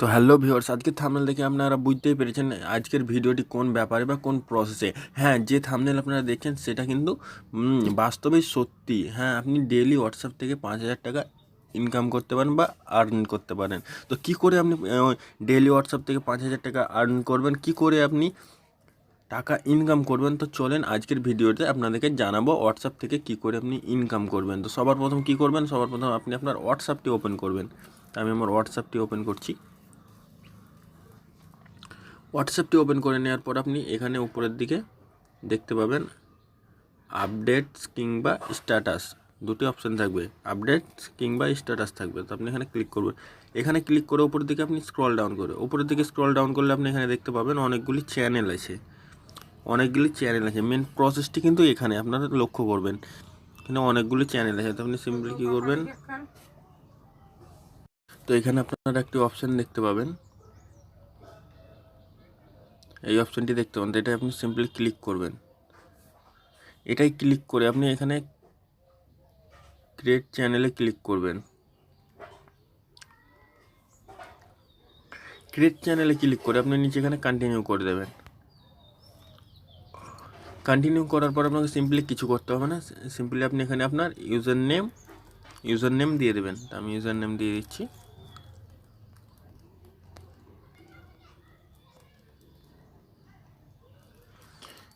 তো hello viewers আজকে thumbnail দেখে আপনারা বুঝতেই পেরেছেন আজকের ভিডিওটি কোন ব্যাপারে বা কোন প্রসেসে হ্যাঁ যে থামনেল আপনারা দেখছেন সেটা কিন্তু বাস্তবেই সত্যি। হ্যাঁ আপনি ডেলি হোয়াটসঅ্যাপ থেকে পাঁচ হাজার টাকা ইনকাম করতে পারেন বা আর্ন করতে পারেন। তো কি করে আপনি ডেলি হোয়াটসঅ্যাপ থেকে পাঁচ হাজার টাকা আর্ন করবেন? কি করে আপনি টাকা ইনকাম করবেন? তো চলেন আজকের ভিডিওতে আপনাদেরকে জানাব হোয়াটসঅ্যাপ থেকে কি করে আপনি ইনকাম করবেন। তো সবার প্রথম কি করবেন? সবার প্রথম আপনি আপনার হোয়াটসঅ্যাপটি ওপেন করবেন। আমি আমার হোয়াটসঅ্যাপটি ওপেন করছি। হোয়াটসঅ্যাপটি ওপেন করে নেওয়ার পর আপনি এখানে উপরের দিকে দেখতে পাবেন আপডেটস কিংবা স্ট্যাটাস দুটি অপশান থাকবে আপডেটস কিংবা স্ট্যাটাস থাকবে। তো আপনি এখানে ক্লিক করবেন। এখানে ক্লিক করে উপরের দিকে আপনি স্ক্রল ডাউন করে, উপরের দিকে স্ক্রল ডাউন করলে আপনি এখানে দেখতে পাবেন অনেকগুলি চ্যানেল আছে। অনেকগুলি চ্যানেল আছে। মেন প্রসেসটি কিন্তু এখানে, আপনারা লক্ষ্য করবেন। এখানে অনেকগুলি চ্যানেল আছে। তো আপনি সিম্পলি কী করবেন? তো এখানে আপনারা একটি অপশান দেখতে পাবেন। এই অপশানটি দেখতে পাবেন তো এটা আপনি সিম্পলি ক্লিক করবেন। এটাই ক্লিক করে আপনি এখানে ক্রিয়েট চ্যানেলে ক্লিক করবেন। ক্রিয়েট চ্যানেলে ক্লিক করে আপনি নিচে এখানে কন্টিনিউ করে দেবেন। কন্টিনিউ করার পর আপনাকে সিম্পলি কিছু করতে হবে না সিম্পলি আপনি এখানে আপনার ইউজার নেম ইউজার নেম দিয়ে দেবেন। আমি ইউজার নেম দিয়ে দিচ্ছি।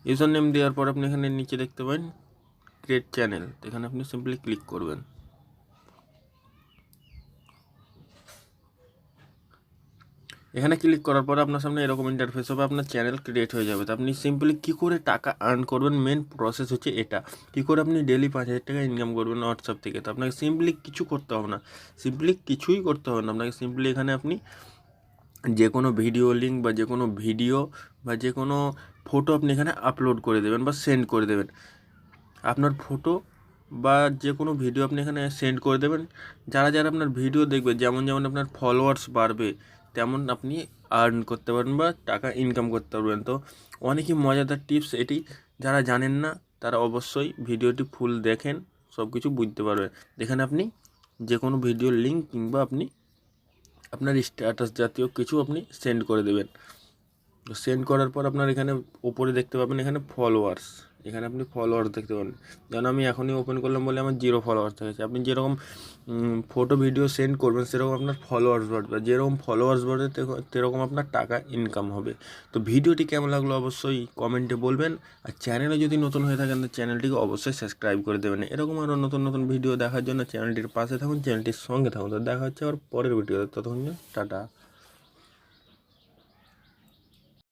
ইউজার নেম দেওয়ার পর আপনি এখানে নিচে দেখতে পাবেন ক্রিয়েট চ্যানেল এখানে আপনি সিম্পলি ক্লিক করবেন। এখানে ক্লিক করার পর আপনার সামনে এরকম ইন্টারফেস হবে, আপনার চ্যানেল ক্রিয়েট হয়ে যাবে। তো আপনি সিম্পলি কী করে টাকা আর্ন করবেন? মেন প্রসেস হচ্ছে এটা। কী করে আপনি ডেলি পাঁচ হাজার টাকা ইনকাম করবেন হোয়াটসঅ্যাপ থেকে? তো আপনাকে সিম্পলি কিছু করতে হবে না। সিম্পলি কিছুই করতে হবে না। আপনাকে সিম্পলি এখানে আপনি যে কোনো ভিডিও লিঙ্ক বা যে কোনো ভিডিও বা যে কোনো ফটো আপনি এখানে আপলোড করে দেবেন বা সেন্ড করে দেবেন। আপনার ফটো বা যে কোনো ভিডিও আপনি এখানে সেন্ড করে দেবেন। যারা যারা আপনার ভিডিও দেখবে, যেমন যেমন আপনার ফলোয়ার্স বাড়বে, তেমন আপনি আর্ন করতে পারবেন বা টাকা ইনকাম করতে পারবেন। তো অনেকই মজাদার টিপস এটি। যারা জানেন না, তারা অবশ্যই ভিডিওটি ফুল দেখেন সব কিছু বুঝতে পারবেন। যেখানে আপনি যে কোনো ভিডিওর লিঙ্ক কিংবা আপনি আপনার স্ট্যাটাস জাতীয় কিছু আপনি সেন্ড করে দেবেন। সেন্ড করার পর আপনার এখানে ওপরে দেখতে পাবেন এখানে ফলোয়ার্স এখানে আপনি ফলোয়ার্স দেখতে পাবেন যেন আমি এখনই ওপেন করলাম বলে আমার জিরো ফলোয়ার্স দেখেছে আপনি যেরকম ফটো ভিডিও সেন্ড করবেন, সেরকম আপনার ফলোয়ার্স বাড়বে। যেরকম ফলোয়ার্স বাড়বে সেরকম আপনার টাকা ইনকাম হবে। তো ভিডিওটি কেমন লাগল অবশ্যই কমেন্টে বলবেন। আর চ্যানেলে যদি নতুন হয়ে থাকেন, তো চ্যানেলটিকে অবশ্যই সাবস্ক্রাইব করে দেবেন। এরকম আরও নতুন নতুন ভিডিও দেখার জন্য চ্যানেলটির পাশে থাকুন চ্যানেলটির সঙ্গে থাকুন। তো দেখা হচ্ছে আবার পরের ভিডিওতে ততক্ষণ টাটা।